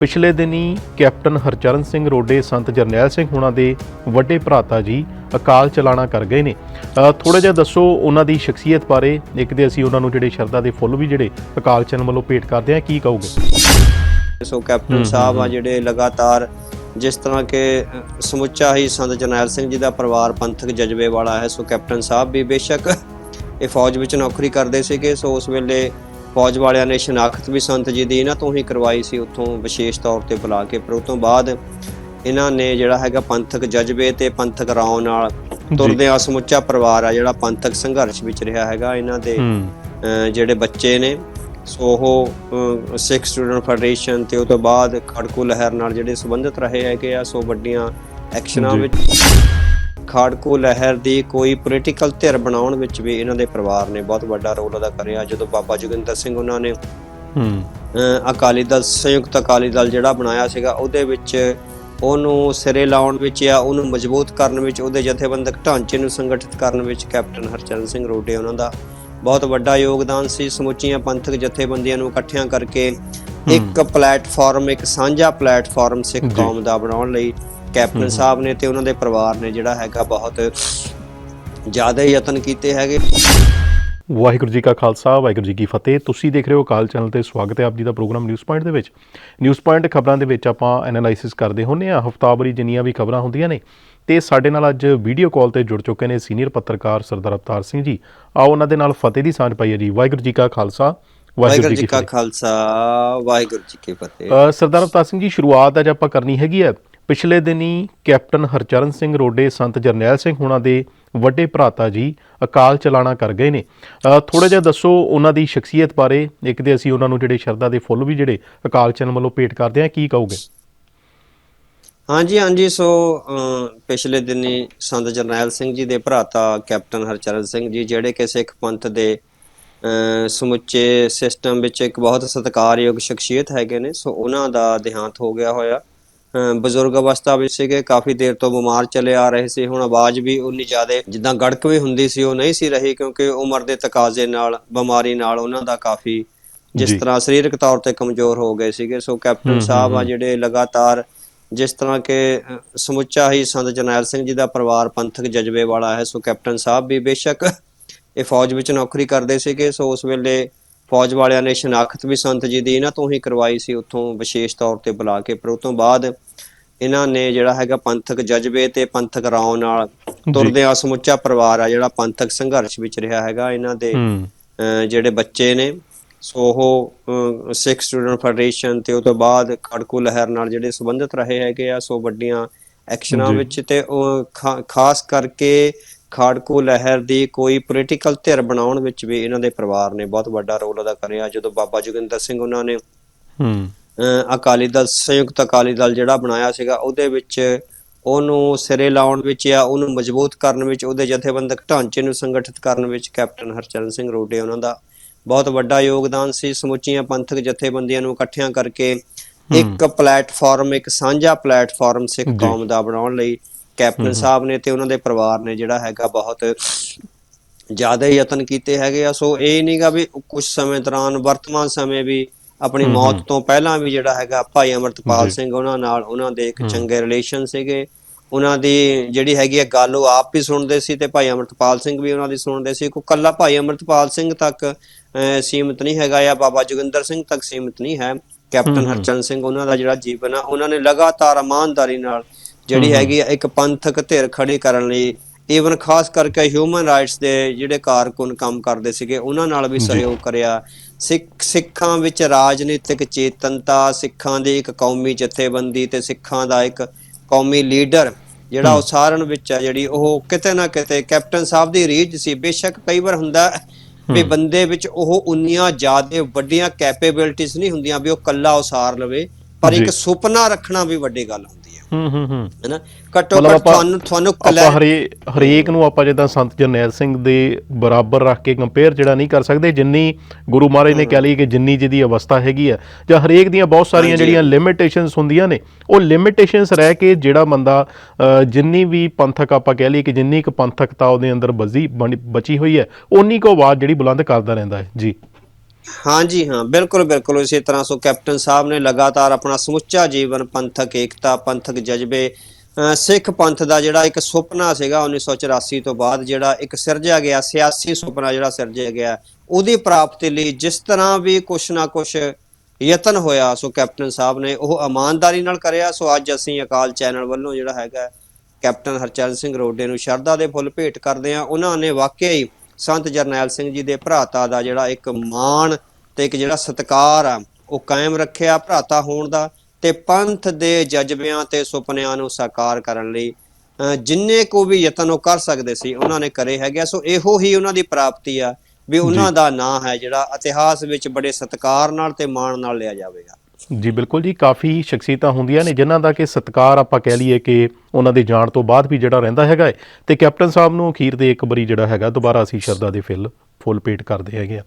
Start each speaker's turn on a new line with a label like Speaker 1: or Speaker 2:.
Speaker 1: ਪਿਛਲੇ ਦਿਨੀ ਕੈਪਟਨ ਹਰਚਰਨ ਸਿੰਘ ਰੋਡੇ, ਸੰਤ ਜਰਨੈਲ ਸਿੰਘ ਹੁਣਾਂ ਦੇ ਵੱਡੇ ਭਰਾਤਾ ਜੀ ਅਕਾਲ ਚਲਾਣਾ ਕਰ ਗਏ ਨੇ। ਥੋੜਾ ਜਿਹਾ ਦੱਸੋ ਉਹਨਾਂ ਦੀ ਸ਼ਖਸੀਅਤ ਬਾਰੇ। ਇੱਕ ਤੇ ਅਸੀਂ ਉਹਨਾਂ ਨੂੰ ਜਿਹੜੇ ਸ਼ਰਧਾ ਦੇ ਫੁੱਲ ਵੀ ਜਿਹੜੇ ਅਕਾਲ ਚਰਨ ਵੱਲੋਂ ਭੇਟ ਕਰਦੇ ਆ ਕੀ ਕਹੋਗੇ?
Speaker 2: ਸੋ ਕੈਪਟਨ ਸਾਹਿਬ ਆ ਜਿਹੜੇ ਲਗਾਤਾਰ ਜਿਸ ਤਰ੍ਹਾਂ ਕਿ ਸਮੁੱਚਾ ਹੀ ਸੰਤ ਜਰਨੈਲ ਸਿੰਘ ਜੀ ਦਾ ਪਰਿਵਾਰ ਪੰਥਕ ਜਜ਼ਬੇ ਵਾਲਾ ਹੈ, ਸੋ ਕੈਪਟਨ ਸਾਹਿਬ ਵੀ ਬੇਸ਼ੱਕ ਇਹ ਫੌਜ ਵਿੱਚ ਨੌਕਰੀ ਕਰਦੇ ਸੀਗੇ। ਸੋ ਉਸ ਵੇਲੇ ਫੌਜ ਵਾਲਿਆਂ ਨੇ ਸ਼ਨਾਖਤ ਵੀ ਸੰਤ ਜੀ ਦੀ ਇਹਨਾਂ ਤੋਂ ਹੀ ਕਰਵਾਈ ਸੀ ਉੱਥੋਂ ਵਿਸ਼ੇਸ਼ ਤੌਰ ਤੇ ਬੁਲਾ ਕੇ ਪਰ ਉਸ ਤੋਂ ਬਾਅਦ ਇਹਨਾਂ ਨੇ ਜਿਹੜਾ ਹੈਗਾ ਪੰਥਕ ਜਜ਼ਬੇ ਤੇ ਪੰਥਕ ਰਾਉ ਨਾਲ ਤੁਰਦੇ ਆ ਸਮੁੱਚਾ ਪਰਿਵਾਰ ਆ ਜਿਹੜਾ ਪੰਥਕ ਸੰਘਰਸ਼ ਵਿੱਚ ਰਿਹਾ ਹੈਗਾ ਇਹਨਾਂ ਦੇ ਜਿਹੜੇ ਬੱਚੇ ਨੇ ਸੋ ਉਹ ਸਿੱਖ ਸਟੂਡੈਂਟ ਫੈਡਰੇਸ਼ਨ ਤੇ ਉਸ ਤੋਂ ਬਾਅਦ ਖੜਕੂ ਲਹਿਰ ਨਾਲ ਜਿਹੜੇ ਸੰਬੰਧਿਤ ਰਹੇ ਹੈਗੇ ਆ ਸੋ ਵੱਡੀਆਂ ਐਕਸ਼ਨਾਂ। ਵਿੱਚ ਖੜਕੂ ਲਹਿਰ ਦੀ ਕੋਈ ਪੋਲੀਟੀਕਲ ਧਿਰ ਬਣਾਉਣ ਵਿੱਚ ਵੀ ਇਹਨਾਂ ਦੇ ਪਰਿਵਾਰ ਨੇ ਬਹੁਤ ਵੱਡਾ ਰੋਲ ਅਦਾ ਕਰਿਆ। ਜਦੋਂ ਬਾਬਾ ਜੋਗਿੰਦਰ ਸਿੰਘ ਉਹਨਾਂ ਨੇ
Speaker 1: ਹੂੰ।
Speaker 2: ਅਕਾਲੀ ਦਲ ਸੰਯੁਕਤ ਅਕਾਲੀ ਦਲ ਜਿਹੜਾ ਬਣਾਇਆ ਸੀਗਾ ਉਹਦੇ ਵਿੱਚ ਉਹਨੂੰ ਸਿਰੇ ਲਾਉਣ ਵਿੱਚ ਜਾਂ ਉਹਨੂੰ ਮਜ਼ਬੂਤ ਕਰਨ ਵਿੱਚ ਉਹਦੇ ਜਥੇਬੰਦਕ ਢਾਂਚੇ ਨੂੰ ਸੰਗਠਿਤ ਕਰਨ ਵਿੱਚ ਕੈਪਟਨ ਹਰਚਰਨ ਸਿੰਘ ਰੋਡੇ ਉਹਨਾਂ ਦਾ ਬਹੁਤ ਵੱਡਾ ਯੋਗਦਾਨ ਸੀ। ਸਮੁੱਚੀਆਂ ਪੰਥਕ ਜਥੇਬੰਦੀਆਂ ਨੂੰ ਇਕੱਠਿਆਂ ਕਰਕੇ ਇੱਕ ਪਲੇਟਫਾਰਮ ਇੱਕ ਸਾਂਝਾ ਪਲੇਟਫਾਰਮ ਸਿੱਖ। ਕੌਮ ਦਾ ਬਣਾਉਣ ਲਈ ਕੈਪਟਨ ਸਾਹਿਬ ਨੇ ਤੇ ਉਹਨਾਂ ਦੇ ਪਰਿਵਾਰ ਨੇ ਜਿਹੜਾ ਹੈਗਾ ਬਹੁਤ ਜ਼ਿਆਦਾ ਯਤਨ ਕੀਤੇ ਹੈਗੇ।
Speaker 1: ਵਾਹਿਗੁਰੂ ਜੀ ਕਾ ਖਾਲਸਾ ਵਾਹਿਗੁਰੂ ਜੀ ਕੀ ਫਤਿਹ। ਤੁਸੀਂ ਦੇਖ ਰਹੇ ਹੋ ਕਾਲ ਚੈਨਲ ਤੇ ਸਵਾਗਤ ਹੈ ਆਪ ਜੀ ਦਾ ਪ੍ਰੋਗਰਾਮ ਨਿਊਜ਼ ਪੁਆਇੰਟ ਦੇ ਵਿੱਚ। ਨਿਊਜ਼ ਪੁਆਇੰਟ ਖਬਰਾਂ ਦੇ ਵਿੱਚ ਆਪਾਂ ਐਨਾਲਾਈਸਿਸ ਕਰਦੇ ਹੁੰਨੇ ਆ ਹਫਤਾਵਾਰੀ ਜਿੰਨੀਆਂ ਵੀ ਖਬਰਾਂ ਹੁੰਦੀਆਂ ਨੇ ਤੇ ਸਾਡੇ ਨਾਲ ਅੱਜ ਵੀਡੀਓ ਕਾਲ ਤੇ ਜੁੜ ਚੁੱਕੇ ਨੇ ਸੀਨੀਅਰ ਪੱਤਰਕਾਰ ਸਰਦਾਰ ਅਵਤਾਰ ਸਿੰਘ ਜੀ। ਆਓ ਉਹਨਾਂ ਦੇ ਨਾਲ ਫਤਿਹ ਦੀ ਸਾਂਝ ਪਾਈਏ ਜੀ। ਵਾਹਿਗੁਰੂ ਜੀ ਕਾ ਖਾਲਸਾ
Speaker 2: ਵਾਹਿਗੁਰੂ ਜੀ ਕਾ
Speaker 1: ਫਤਿਹ।
Speaker 2: ਖਾਲਸਾ ਵਾਹਿਗੁਰੂ ਜੀ ਕੀ ਫਤਿਹ।
Speaker 1: ਸਰਦਾਰ ਅਵਤਾਰ ਸਿੰਘ ਜੀ ਸ਼ੁਰੂਆਤ ਅੱਜ ਆਪਾਂ ਕਰਨੀ ਹੈਗੀ ਹੈ। ਪਿਛਲੇ ਦਿਨੀ ਕੈਪਟਨ ਹਰਚਰਨ ਸਿੰਘ ਰੋਡੇ, ਸੰਤ ਜਰਨੈਲ ਸਿੰਘ ਹੁਣਾਂ ਦੇ ਵੱਡੇ ਭਰਾਤਾ ਜੀ ਅਕਾਲ ਚਲਾਣਾ ਕਰ ਗਏ ਨੇ। ਥੋੜਾ ਜਿਹਾ ਦੱਸੋ ਉਹਨਾਂ ਦੀ ਸ਼ਖਸੀਅਤ ਬਾਰੇ, ਇੱਕ ਤੇ ਅਸੀਂ ਉਹਨਾਂ ਨੂੰ ਜਿਹੜੇ ਸ਼ਰਧਾ ਦੇ ਫੁੱਲ ਵੀ ਜਿਹੜੇ ਅਕਾਲ ਚਰਨ ਵੱਲੋਂ ਭੇਟ ਕਰਦੇ ਆ ਕੀ ਕਹੋਗੇ?
Speaker 2: ਹਾਂਜੀ ਹਾਂਜੀ, ਸੋ ਪਿਛਲੇ ਦਿਨੀ ਸੰਤ ਜਰਨੈਲ ਸਿੰਘ ਜੀ ਦੇ ਭਰਾਤਾ ਕੈਪਟਨ ਹਰਚਰਨ ਸਿੰਘ ਜੀ, ਜਿਹੜੇ ਕਿ ਸਿੱਖ ਪੰਥ ਦੇ ਸਮੁੱਚੇ ਸਿਸਟਮ ਵਿੱਚ ਇੱਕ ਬਹੁਤ ਸਤਿਕਾਰਯੋਗ ਸ਼ਖਸੀਅਤ ਹੈਗੇ ਨੇ, ਸੋ ਉਹਨਾਂ ਦਾ ਦੇਹਾਂਤ ਹੋ ਗਿਆ ਹੋਇਆ। ਬਜ਼ੁਰਗ ਅਵਸਥਾ ਵਿੱਚ ਸੀਗੇ ਕਾਫੀ ਦੇਰ ਤੋਂ ਬਿਮਾਰ ਚਲੇ ਆ ਰਹੇ ਸੀ। ਹੁਣ ਆਵਾਜ਼ ਵੀ ਉਨੀ ਜ਼ਿਆਦਾ ਜਿੱਦਾਂ ਗੜਕ ਵੀ ਹੁੰਦੀ ਸੀ ਉਹ ਨਹੀਂ ਸੀ ਰਹੀ ਕਿਉਂਕਿ ਉਮਰ ਦੇ ਤਕਾਜ਼ੇ ਨਾਲ ਬਿਮਾਰੀ ਨਾਲ ਉਹਨਾਂ ਦਾ ਕਾਫੀ ਜਿਸ। ਤਰ੍ਹਾਂ ਸਰੀਰਕ ਤੌਰ ਤੇ ਕਮਜ਼ੋਰ ਹੋ ਗਏ ਸੀਗੇ। ਸੋ ਕੈਪਟਨ ਸਾਹਿਬ ਆ ਜਿਹੜੇ ਲਗਾਤਾਰ ਜਿਸ ਤਰ੍ਹਾਂ ਕਿ ਸਮੁੱਚਾ ਹੀ ਸੰਤ ਜਰਨੈਲ ਸਿੰਘ ਜੀ ਦਾ ਪਰਿਵਾਰ ਪੰਥਕ ਜਜ਼ਬੇ ਵਾਲਾ ਹੈ ਸੋ ਕੈਪਟਨ ਸਾਹਿਬ ਵੀ ਬੇਸ਼ੱਕ ਇਹ ਫੌਜ ਵਿੱਚ ਨੌਕਰੀ ਕਰਦੇ ਸੀਗੇ। ਸੋ ਉਸ ਵੇਲੇ ਫੌਜ ਵਾਲਿਆਂ ਨੇ ਸ਼ਨਾਖਤ ਵੀ ਸੰਤ ਜੀ ਦੀ ਇਹਨਾਂ ਤੋਂ ਹੀ ਕਰਵਾਈ ਸੀ ਉੱਥੋਂ ਵਿਸ਼ੇਸ਼ ਤੌਰ ਤੇ ਬੁਲਾ ਕੇ ਪਰ ਉਸ ਤੋਂ ਬਾਅਦ ਇਹਨਾਂ ਨੇ ਜਿਹੜਾ ਹੈਗਾ ਪੰਥਕ ਜਜ਼ਬੇ ਤੇ ਪੰਥਕ ਰਾਉ ਨਾਲ ਤੁਰਦੇ ਆ ਸਮੁੱਚਾ ਪਰਿਵਾਰ ਆ ਜਿਹੜਾ ਪੰਥਕ ਸੰਘਰਸ਼ ਵਿੱਚ ਰਿਹਾ ਹੈਗਾ ਇਹਨਾਂ ਦੇ ਜਿਹੜੇ ਬੱਚੇ ਨੇ ਸੋ ਉਹ ਸਿੱਖ ਸਟੂਡੈਂਟ ਫੈਡਰੇਸ਼ਨ ਤੇ ਉਸ ਤੋਂ ਬਾਅਦ ਖੜਕੂ ਲਹਿਰ ਨਾਲ ਜਿਹੜੇ ਸੰਬੰਧਿਤ ਰਹੇ ਹੈਗੇ ਆ ਸੋ ਵੱਡੀਆਂ ਐਕਸ਼ਨਾਂ। ਵਿੱਚ ਤੇ ਖਾਸ ਕਰਕੇ ਖੜਕੂ ਲਹਿਰ ਦੀ ਕੋਈ ਪੋਲੀਟੀਕਲ ਧਿਰ ਬਣਾਉਣ ਵਿੱਚ ਵੀ ਇਹਨਾਂ ਦੇ ਪਰਿਵਾਰ ਨੇ ਬਹੁਤ ਵੱਡਾ ਰੋਲ ਅਦਾ ਕਰਿਆ। ਜਦੋਂ ਬਾਬਾ ਜੋਗਿੰਦਰ ਸਿੰਘ ਉਹਨਾਂ ਨੇ
Speaker 1: ਹੂੰ।
Speaker 2: ਅਕਾਲੀ ਦਲ ਸੰਯੁਕਤ ਅਕਾਲੀ ਦਲ ਜਿਹੜਾ ਬਣਾਇਆ ਸੀਗਾ ਉਹਦੇ ਵਿੱਚ ਉਹਨੂੰ ਸਿਰੇ ਲਾਉਣ ਵਿੱਚ ਜਾਂ ਉਹਨੂੰ ਮਜ਼ਬੂਤ ਕਰਨ ਵਿੱਚ ਉਹਦੇ ਜਥੇਬੰਦਕ ਢਾਂਚੇ ਨੂੰ ਸੰਗਠਿਤ ਕਰਨ ਵਿੱਚ ਕੈਪਟਨ ਹਰਚਰਨ ਸਿੰਘ ਰੋਡੇ ਉਹਨਾਂ ਦਾ ਬਹੁਤ ਵੱਡਾ ਯੋਗਦਾਨ ਸੀ। ਸਮੁੱਚੀਆਂ ਪੰਥਕ ਜਥੇਬੰਦੀਆਂ ਨੂੰ ਇਕੱਠਿਆਂ ਕਰਕੇ ਇੱਕ ਪਲੇਟਫਾਰਮ ਇੱਕ ਸਾਂਝਾ ਪਲੇਟਫਾਰਮ ਸਿੱਖ। ਕੌਮ ਦਾ ਬਣਾਉਣ ਲਈ ਕੈਪਟਨ ਸਾਹਿਬ ਨੇ ਤੇ ਉਹਨਾਂ ਦੇ ਪਰਿਵਾਰ ਨੇ ਜਿਹੜਾ ਹੈਗਾ ਬਹੁਤ ਜ਼ਿਆਦਾ ਯਤਨ ਕੀਤੇ ਹੈਗੇ ਆ। ਸੋ ਇਹ ਨਹੀਂਗਾ ਵੀ ਕੁਝ ਸਮੇਂ ਦੌਰਾਨ ਵਰਤਮਾਨ ਸਮੇਂ ਵੀ ਆਪਣੀ ਮੌਤ ਤੋਂ ਪਹਿਲਾਂ ਵੀ ਜਿਹੜਾ ਹੈਗਾ ਭਾਈ ਅਮਰਤਪਾਲ। ਸਿੰਘ ਉਹਨਾਂ ਨਾਲ ਉਹਨਾਂ ਦੇ ਇੱਕ ਚੰਗੇ ਰਿਲੇਸ਼ਨ ਸੀਗੇ। ਉਹਨਾਂ ਦੀ ਜਿਹੜੀ ਹੈਗੀ ਆ ਗੱਲ ਉਹ ਆਪ ਵੀ ਸੁਣਦੇ ਸੀ ਤੇ ਭਾਈ ਅਮਰਤਪਾਲ ਸਿੰਘ ਵੀ ਉਹਨਾਂ ਦੀ ਸੁਣਦੇ ਸੀ। ਕੋਈ ਕੱਲਾ ਭਾਈ ਅਮਰਤਪਾਲ ਸਿੰਘ ਤੱਕ ਸੀਮਿਤ ਨਹੀਂ ਹੈਗਾ ਜਾਂ ਬਾਬਾ ਜੋਗਿੰਦਰ ਸਿੰਘ ਤੱਕ ਸੀਮਿਤ ਨਹੀਂ ਹੈ। ਕੈਪਟਨ ਹਰਚਰਨ ਸਿੰਘ ਉਹਨਾਂ ਦਾ ਜਿਹੜਾ ਜੀਵਨ ਆ ਉਹਨਾਂ ਨੇ ਲਗਾਤਾਰ ਇਮਾਨਦਾਰੀ ਨਾਲ ਜਿਹੜੀ ਹੈਗੀ ਇੱਕ ਪੰਥਕ ਧਿਰ ਖੜੀ ਕਰਨ ਲਈ ਈਵਨ ਖਾਸ ਕਰਕੇ ਹਿਊਮਨ ਰਾਈਟਸ ਦੇ ਜਿਹੜੇ ਕਾਰਕੁਨ ਕੰਮ ਕਰਦੇ ਸੀਗੇ ਉਹਨਾਂ ਨਾਲ ਵੀ ਸਹਿਯੋਗ ਕਰਿਆ। ਸਿੱਖ ਸਿੱਖਾਂ ਵਿੱਚ ਰਾਜਨੀਤਿਕ ਚੇਤਨਤਾ ਸਿੱਖਾਂ ਦੀ ਇੱਕ ਕੌਮੀ ਜਥੇਬੰਦੀ ਤੇ ਸਿੱਖਾਂ ਦਾ ਇੱਕ ਕੌਮੀ ਲੀਡਰ ਜਿਹੜਾ ਉਸਾਰਨ ਵਿੱਚ ਆ ਜਿਹੜੀ ਉਹ ਕਿਤੇ ਨਾ ਕਿਤੇ ਕੈਪਟਨ ਸਾਹਿਬ ਦੀ ਰੀਝ ਸੀ। ਬੇਸ਼ੱਕ ਕਈ ਵਾਰ ਹੁੰਦਾ ਹੈ ਵੀ ਬੰਦੇ ਵਿੱਚ ਉਹ ਉਨੀਆਂ ਜ਼ਿਆਦਾ ਵੱਡੀਆਂ ਕੈਪੇਬਿਲਿਟੀਆਂ ਨਹੀਂ ਹੁੰਦੀਆਂ ਵੀ ਉਹ ਕੱਲਾ ਉਸਾਰ ਲਵੇ ਪਰ। ਇੱਕ ਸੁਪਨਾ ਰੱਖਣਾ ਵੀ ਵੱਡੀ ਗੱਲ ਹੈ
Speaker 1: ਹੂੰ ਹੂੰ ਹੂੰ।
Speaker 2: ਹੈਨਾ? ਘੱਟੋ ਘੱਟ ਤੁਹਾਨੂੰ ਤੁਹਾਨੂੰ
Speaker 1: ਆਪਾਂ
Speaker 2: ਕਲੈ
Speaker 1: ਹਰੇ ਹਰੇਕ ਨੂੰ ਆਪਾਂ ਜਿੱਦਾਂ ਸੰਤ ਜਰਨੈਲ ਸਿੰਘ ਦੇ ਬਰਾਬਰ ਰੱਖ ਕੇ ਕੰਪੇਅਰ ਜਿਹੜਾ ਨਹੀਂ ਕਰ ਸਕਦੇ ਜਿੰਨੀ ਗੁਰੂ ਮਹਾਰਾਜ ਨੇ ਕਹਿ ਲਈ ਕਿ ਜਿੰਨੀ ਜਿਹਦੀ ਅਵਸਥਾ ਹੈਗੀ ਆ। ਜਾਂ ਹਰੇਕ ਦੀਆਂ ਬਹੁਤ ਸਾਰੀਆਂ। ਜਿਹੜੀਆਂ ਲਿਮਿਟੇਸ਼ਨਸ ਹੁੰਦੀਆਂ ਨੇ ਉਹ ਲਿਮਿਟੇਸ਼ਨਸ ਰਹਿ ਕੇ ਜਿਹੜਾ ਬੰਦਾ ਜਿੰਨੀ ਵੀ ਪੰਥਕ ਆਪਾਂ ਕਹਿ ਲਈ ਕਿ ਜਿੰਨੀ ਕੁ ਪੰਥਕਤਾ ਉਹਦੇ ਅੰਦਰ ਬਜ਼ੀ ਬਚੀ ਹੋਈ ਹੈ ਓਨੀ ਕੁ ਆਵਾਜ਼ ਜਿਹੜੀ ਬੁਲੰਦ ਕਰਦਾ ਰਹਿੰਦਾ ਹੈ। ਜੀ।
Speaker 2: ਹਾਂਜੀ, ਹਾਂ, ਬਿਲਕੁਲ ਬਿਲਕੁਲ। ਇਸੇ ਤਰ੍ਹਾਂ ਸੋ ਕੈਪਟਨ ਸਾਹਿਬ ਨੇ ਲਗਾਤਾਰ ਆਪਣਾ ਸਮੁੱਚਾ ਜੀਵਨ, ਪੰਥਕ ਏਕਤਾ, ਪੰਥਕ ਜਜ਼ਬੇ ਅਹ ਸਿੱਖ ਪੰਥ ਦਾ ਜਿਹੜਾ ਇੱਕ ਸੁਪਨਾ ਸੀਗਾ 1984 ਤੋਂ ਬਾਅਦ, ਜਿਹੜਾ ਇੱਕ ਸਿਰਜਿਆ ਗਿਆ, ਸਿਆਸੀ ਸੁਪਨਾ ਜਿਹੜਾ ਸਿਰਜਿਆ ਗਿਆ, ਉਹਦੀ ਪ੍ਰਾਪਤੀ ਲਈ ਜਿਸ ਤਰ੍ਹਾਂ ਵੀ ਕੁਛ ਨਾ ਕੁਛ ਯਤਨ ਹੋਇਆ, ਸੋ ਕੈਪਟਨ ਸਾਹਿਬ ਨੇ ਉਹ ਇਮਾਨਦਾਰੀ ਨਾਲ ਕਰਿਆ। ਸੋ ਅੱਜ ਅਸੀਂ ਅਕਾਲ ਚੈਨਲ ਵੱਲੋਂ ਜਿਹੜਾ ਹੈਗਾ, ਕੈਪਟਨ ਹਰਚਰਨ ਸਿੰਘ ਰੋਡੇ ਨੂੰ ਸ਼ਰਧਾ ਦੇ ਫੁੱਲ ਭੇਟ ਕਰਦੇ ਆ ਉਹਨਾਂ ਨੇ ਵਾਕਿਆ ਹੀ ਸੰਤ ਜਰਨੈਲ ਸਿੰਘ ਜੀ ਦੇ ਭਰਾਤਾ ਦਾ ਜਿਹੜਾ ਇੱਕ ਮਾਣ ਤੇ ਇੱਕ ਜਿਹੜਾ ਸਤਿਕਾਰ ਆ ਉਹ ਕਾਇਮ ਰੱਖਿਆ ਭਰਾਤਾ ਹੋਣ ਦਾ ਤੇ ਪੰਥ ਦੇ ਜਜ਼ਬਿਆਂ ਤੇ ਸੁਪਨਿਆਂ ਨੂੰ ਸਾਕਾਰ ਕਰਨ ਲਈ ਜਿੰਨੇ ਕੋ ਵੀ ਯਤਨ ਉਹ ਕਰ ਸਕਦੇ ਸੀ ਉਹਨਾਂ ਨੇ ਕਰੇ ਹੈਗੇ। ਸੋ ਇਹੋ ਹੀ ਉਹਨਾਂ ਦੀ ਪ੍ਰਾਪਤੀ ਆ ਵੀ ਉਹਨਾਂ ਦਾ ਨਾਂ ਹੈ ਜਿਹੜਾ ਇਤਿਹਾਸ ਵਿੱਚ ਬੜੇ ਸਤਿਕਾਰ ਨਾਲ ਤੇ ਮਾਣ ਨਾਲ ਲਿਆ ਜਾਵੇਗਾ
Speaker 1: ਜੀ ਬਿਲਕੁਲ ਜੀ, ਕਾਫੀ ਸ਼ਖਸੀਅਤਾਂ ਹੁੰਦੀਆਂ ਨੇ ਜਿਨ੍ਹਾਂ ਦਾ ਕਿ ਸਤਿਕਾਰ ਆਪਾਂ ਕਹਿ ਲਈਏ ਕਿ ਉਹਨਾਂ ਦੇ ਜਾਣ ਤੋਂ ਬਾਅਦ ਵੀ ਜਿਹੜਾ ਰਹਿੰਦਾ ਹੈਗਾ ਹੈ। ਤੇ ਕੈਪਟਨ ਸਾਹਿਬ ਨੂੰ ਅਖੀਰ ਦੇ ਇੱਕ ਵਾਰੀ ਜਿਹੜਾ ਹੈਗਾ, ਦੁਬਾਰਾ ਅਸੀਂ ਸ਼ਰਧਾ ਦੇ ਫਿਲ, ਫੁੱਲ ਪੇਟ ਕਰਦੇ ਹੈਗੇ ਆ